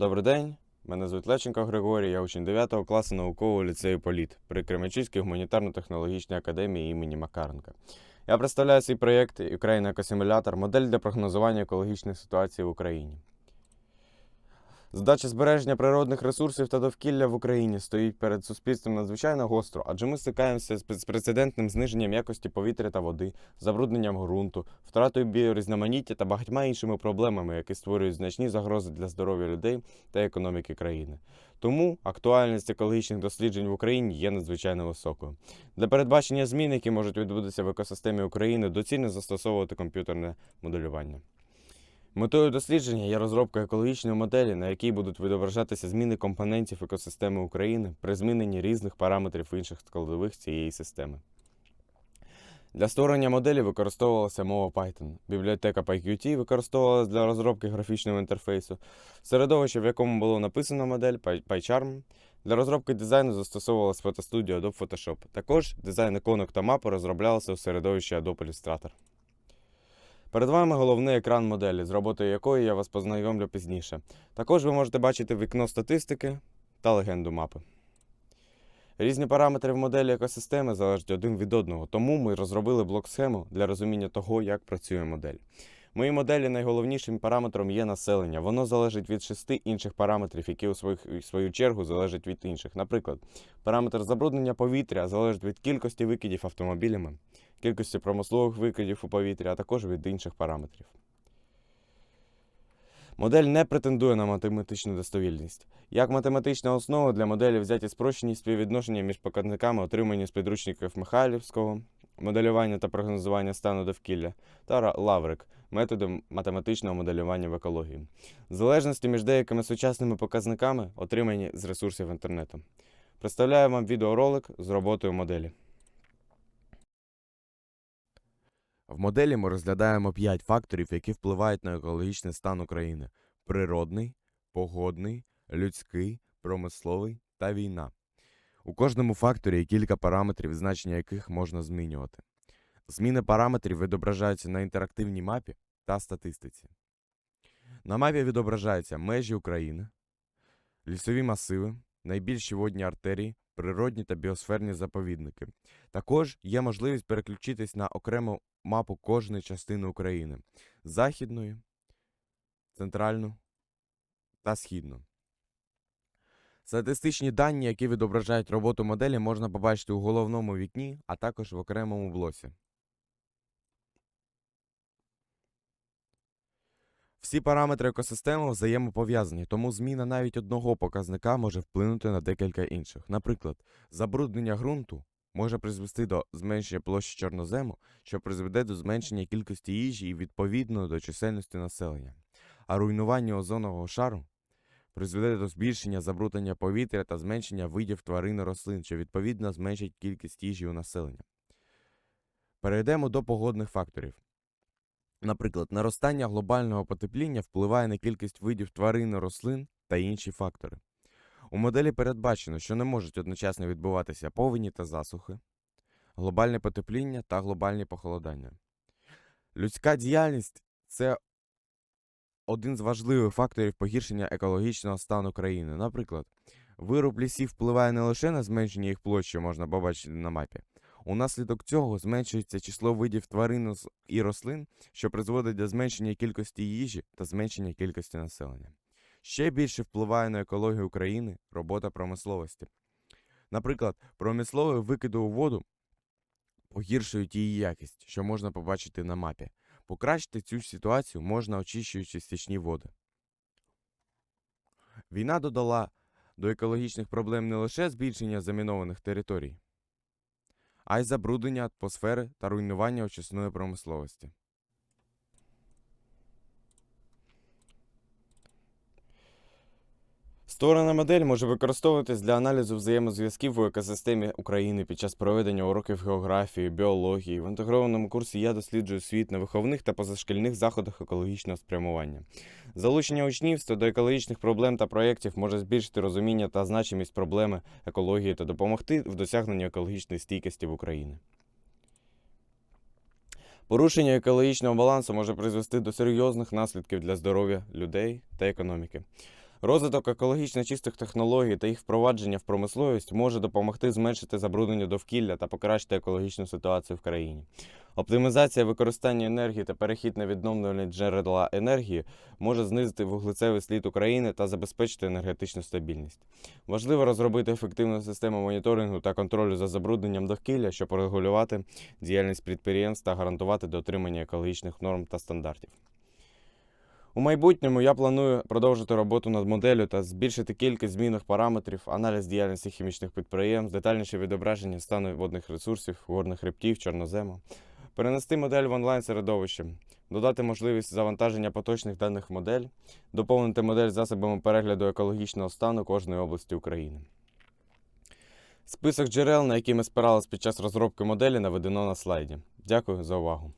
Добрий день. Мене звуть Леченко Григорій, я учень 9 класу наукового ліцею Політ при Кременчуцькій гуманітарно-технологічній академії імені Макаренка. Я представляю свій проєкт Україна Екосимулятор модель для прогнозування екологічних ситуацій в Україні. Задача збереження природних ресурсів та довкілля в Україні стоїть перед суспільством надзвичайно гостро, адже ми стикаємося з безпрецедентним зниженням якості повітря та води, забрудненням ґрунту, втратою біорізноманіття та багатьма іншими проблемами, які створюють значні загрози для здоров'я людей та економіки країни. Тому актуальність екологічних досліджень в Україні є надзвичайно високою. Для передбачення змін, які можуть відбутися в екосистемі України, доцільно застосовувати комп'ютерне моделювання. Метою дослідження є розробка екологічної моделі, на якій будуть відображатися зміни компонентів екосистеми України при зміненні різних параметрів інших складових цієї системи. Для створення моделі використовувалася мова Python. Бібліотека PyQt використовувалася для розробки графічного інтерфейсу. Середовище, в якому було написано модель PyCharm. Для розробки дизайну застосовувалась фотостудія Adobe Photoshop. Також дизайн іконок та мапи розроблялися у середовищі Adobe Illustrator. Перед вами головний екран моделі, з роботою якої я вас познайомлю пізніше. Також ви можете бачити вікно статистики та легенду мапи. Різні параметри в моделі екосистеми залежать один від одного, тому ми розробили блок-схему для розуміння того, як працює модель. В моїй моделі найголовнішим параметром є населення. Воно залежить від шести інших параметрів, які у своїх, в свою чергу залежать від інших. Наприклад, параметр забруднення повітря залежить від кількості викидів автомобілями, кількості промислових викидів у повітря, а також від інших параметрів. Модель не претендує на математичну достовільність. Як математична основа для моделі взяті спрощені співвідношення між показниками, отримані з підручників Михайлівського, моделювання та прогнозування стану довкілля, та Лаврик, методом математичного моделювання в екології. Залежності між деякими сучасними показниками, отримані з ресурсів інтернету. Представляю вам відеоролик з роботою моделі. В моделі ми розглядаємо 5 факторів, які впливають на екологічний стан України: природний, погодний, людський, промисловий та війна. У кожному факторі є кілька параметрів, значення яких можна змінювати. Зміни параметрів відображаються на інтерактивній мапі та статистиці. На мапі відображаються межі України, лісові масиви, найбільші водні артерії, природні та біосферні заповідники. Також є можливість переключитись на окрему мапу кожної частини України західної, центральну та східну. Статистичні дані, які відображають роботу моделі, можна побачити у головному вікні, а також в окремому блоці. Всі параметри екосистеми взаємопов'язані, тому зміна навіть одного показника може вплинути на декілька інших. Наприклад, забруднення ґрунту може призвести до зменшення площі чорнозему, що призведе до зменшення кількості їжі і відповідно до чисельності населення. А руйнування озонового шару призведе до збільшення забруднення повітря та зменшення видів тварин і рослин, що відповідно зменшить кількість їжі у населення. Перейдемо до погодних факторів. Наприклад, наростання глобального потепління впливає на кількість видів тварин рослин та інші фактори. У моделі передбачено, що не можуть одночасно відбуватися повені та засухи, глобальне потепління та глобальні похолодання. Людська діяльність це один з важливих факторів погіршення екологічного стану країни. Наприклад, вируб лісів впливає не лише на зменшення їх площі, можна побачити на мапі. Унаслідок цього зменшується число видів тварин і рослин, що призводить до зменшення кількості їжі та зменшення кількості населення. Ще більше впливає на екологію України робота промисловості. Наприклад, промислові викиди у воду погіршують її якість, що можна побачити на мапі. Покращити цю ситуацію можна очищуючи стічні води. Війна додала до екологічних проблем не лише збільшення замінованих територій, а й забруднення атмосфери та руйнування очисної промисловості. Створена модель може використовуватись для аналізу взаємозв'язків у екосистемі України під час проведення уроків географії, біології. В інтегрованому курсі я досліджую світ на виховних та позашкільних заходах екологічного спрямування. Залучення учнівства до екологічних проблем та проєктів може збільшити розуміння та значимість проблеми екології та допомогти в досягненні екологічної стійкості в Україні. Порушення екологічного балансу може призвести до серйозних наслідків для здоров'я людей та економіки. Розвиток екологічно чистих технологій та їх впровадження в промисловість може допомогти зменшити забруднення довкілля та покращити екологічну ситуацію в країні. Оптимізація використання енергії та перехід на відновлювальні джерела енергії може знизити вуглецевий слід України та забезпечити енергетичну стабільність. Важливо розробити ефективну систему моніторингу та контролю за забрудненням довкілля, щоб регулювати діяльність підприємств та гарантувати дотримання екологічних норм та стандартів. У майбутньому я планую продовжити роботу над моделлю та збільшити кількість змінних параметрів, аналіз діяльності хімічних підприємств, детальніше відображення стану водних ресурсів, горних хребтів, чорнозему, перенести модель в онлайн середовище, додати можливість завантаження поточних даних модель, доповнити модель засобами перегляду екологічного стану кожної області України. Список джерел, на які ми спирались під час розробки моделі, наведено на слайді. Дякую за увагу.